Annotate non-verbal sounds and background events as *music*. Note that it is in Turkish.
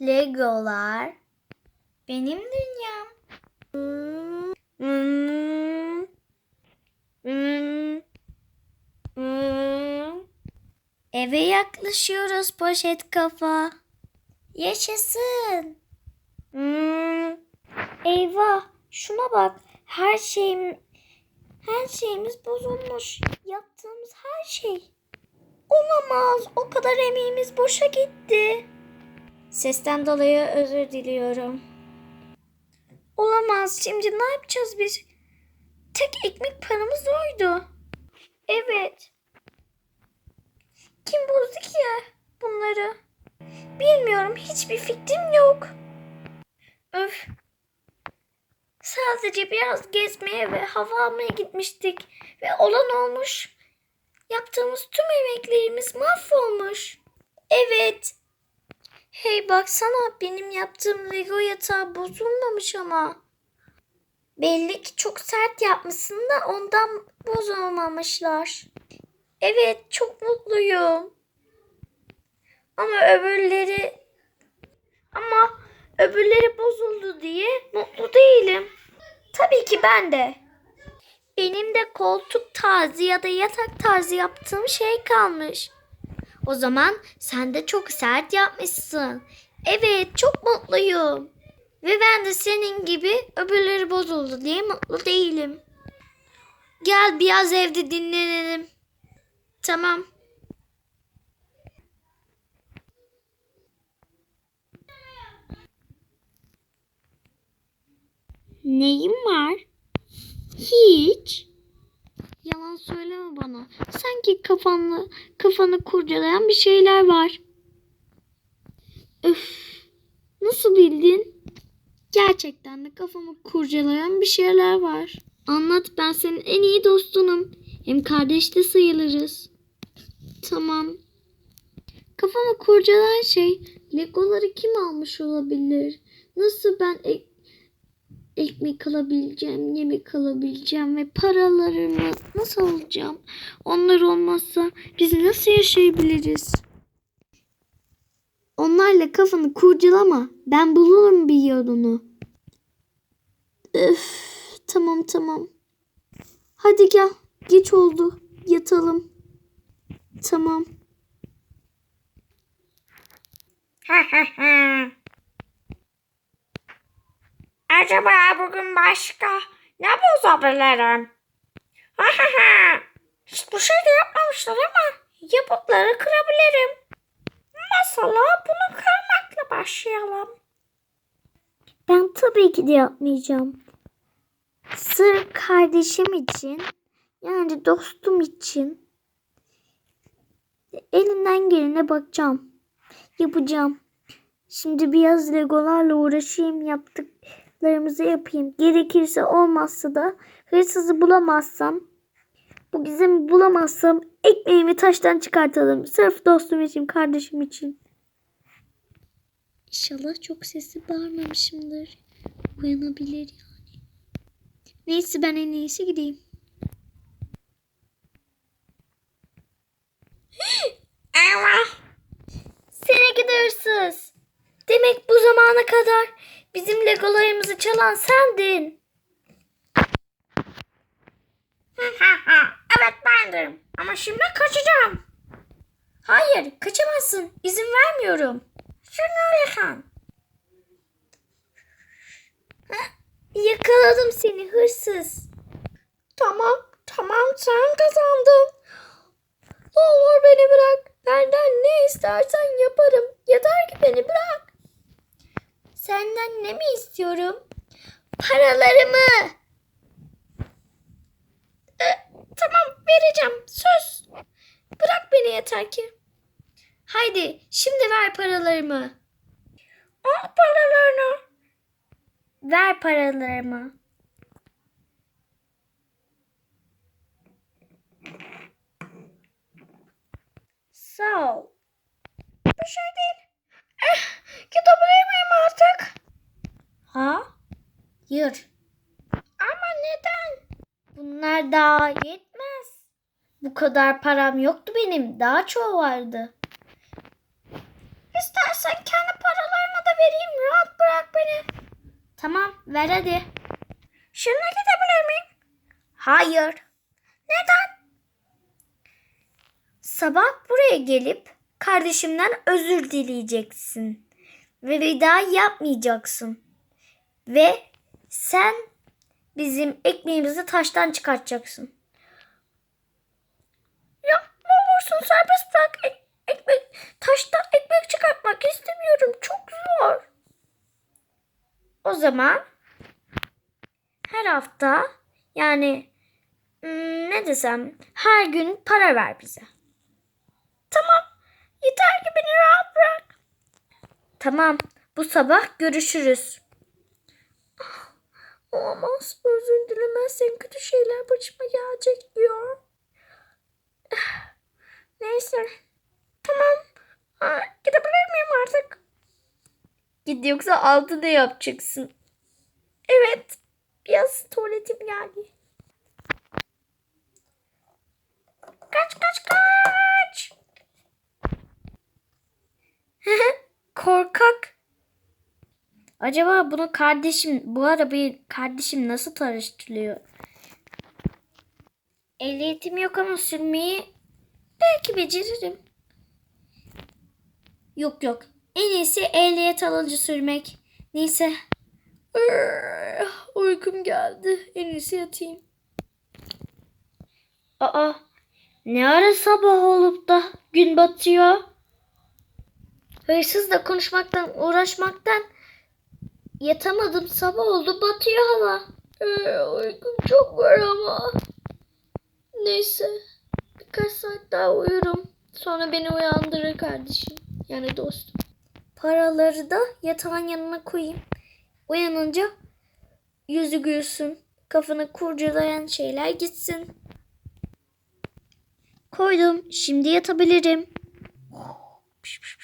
Legolar benim dünyam. Eve yaklaşıyoruz poşet kafa. Yaşasın. Hmm. Eyvah şuna bak her şeyim her şeyimiz bozulmuş. Yaptığımız her şey. Olamaz. O kadar emeğimiz boşa gitti. Sesten dolayı özür diliyorum. Olamaz. Şimdi ne yapacağız biz? Tek ekmek paramız oydu. Evet. Kim bozdu ki ya bunları? Bilmiyorum. Hiçbir fikrim yok. Öf. Sadece biraz gezmeye ve hava almaya gitmiştik. Ve olan olmuş. Yaptığımız tüm emeklerimiz mahvolmuş. Evet. Hey baksana benim yaptığım Lego yatağı bozulmamış ama. Belli ki çok sert yapmışsın da ondan bozulmamışlar. Evet çok mutluyum. Ama öbürleri ama öbürleri bozuldu diye mutlu değilim. Tabii ki ben de. Benim de koltuk tarzı ya da yatak tarzı yaptığım şey kalmış. O zaman sen de çok sert yapmışsın. Evet çok mutluyum. Ve ben de senin gibi öbürleri bozuldu diye mutlu değilim. Gel biraz evde dinlenelim. Tamam. Neyim var? Hiç. Yalan söyleme bana. Sanki kafanı, kafanı kurcalayan bir şeyler var. Öf. Nasıl bildin? Gerçekten de kafamı kurcalayan bir şeyler var. Anlat ben senin en iyi dostunum. Hem kardeş de sayılırız. Tamam. Kafamı kurcalayan şey Legoları kim almış olabilir? Nasıl ben ek- ekmek alabileceğim, yemek alabileceğim ve paralarımı nasıl alacağım? Onlar olmazsa biz nasıl yaşayabiliriz? Onlarla kafanı kurcalama. Ben bulurum bir yolunu. Öf, tamam tamam. Hadi gel. Geç oldu. Yatalım. Tamam. Acaba bugün başka ne bozabilirim? Hiç bu şey de yapmamışlar ama yapıtları kırabilirim. Mesela bunu kırmakla başlayalım. Ben tabii ki de yapmayacağım. Sırf kardeşim için, yani dostum için elimden gelene bakacağım. Yapacağım. Şimdi biraz legolarla uğraşayım, yaptıklarımızı yapayım. Gerekirse olmazsa da hırsızı bulamazsam, bu gizemi bulamazsam ekmeğimi taştan çıkartalım. Sırf dostum için, kardeşim için. İnşallah çok sesli bağırmamışımdır. Uyanabilir yani. Neyse ben en iyisi gideyim. Eyvah! Seni gidi hırsız. Demek bu zamana kadar bizim legolarımızı çalan sendin. *laughs* evet bendim. Ama şimdi kaçacağım. Hayır kaçamazsın. İzin vermiyorum. Öyle san. *laughs* Yakaladım seni hırsız. Tamam, tamam sen kazandın. Ne olur beni bırak. Benden ne istersen yaparım. Yeter ki beni bırak. Senden ne mi istiyorum? Paralarımı. E, tamam vereceğim. Söz. Bırak beni yeter ki. Haydi şimdi ver paralarımı. Al paralarını. Ver paralarımı. Sağ ol. Bir şey değil. Eh, gidebilir miyim artık? Ha? Hayır. Ama neden? Bunlar daha yetmez. Bu kadar param yoktu benim. Daha çoğu vardı. İstersen kendi paralarını da Tamam ver hadi. Şimdi gidebilir miyim? Hayır. Neden? Sabah buraya gelip kardeşimden özür dileyeceksin. Ve bir daha yapmayacaksın. Ve sen bizim ekmeğimizi taştan çıkartacaksın. Ya ne serbest bırak. Ek- ekmek, taştan ekmek çıkartmak istemiyorum. Çok zor. O zaman her hafta yani hmm, ne desem her gün para ver bize. Tamam. Yeter ki beni rahat bırak. Tamam bu sabah görüşürüz. Olamaz. Özür dilemezsen kötü şeyler başıma gelecek diyor. Neyse. Tamam. Aa, gidebilir miyim artık? Git yoksa altı ne yapacaksın? Evet. Biraz tuvaletim geldi. Kaç kaç kaç. Acaba bunu kardeşim, bu arabayı kardeşim nasıl tanıştırıyor? Ehliyetim yok ama sürmeyi belki beceririm. Yok yok. En iyisi ehliyet alınca sürmek. Neyse. Uykum geldi. En iyisi yatayım. Aa, ne ara sabah olup da gün batıyor? Hırsızla konuşmaktan, uğraşmaktan yatamadım. Sabah oldu, batıyor hava. Ee, uykum çok var ama. Neyse. Birkaç saat daha uyurum. Sonra beni uyandırır kardeşim. Yani dostum. Paraları da yatağın yanına koyayım. Uyanınca yüzü gülsün. Kafanı kurcalayan şeyler gitsin. Koydum. Şimdi yatabilirim. Piş piş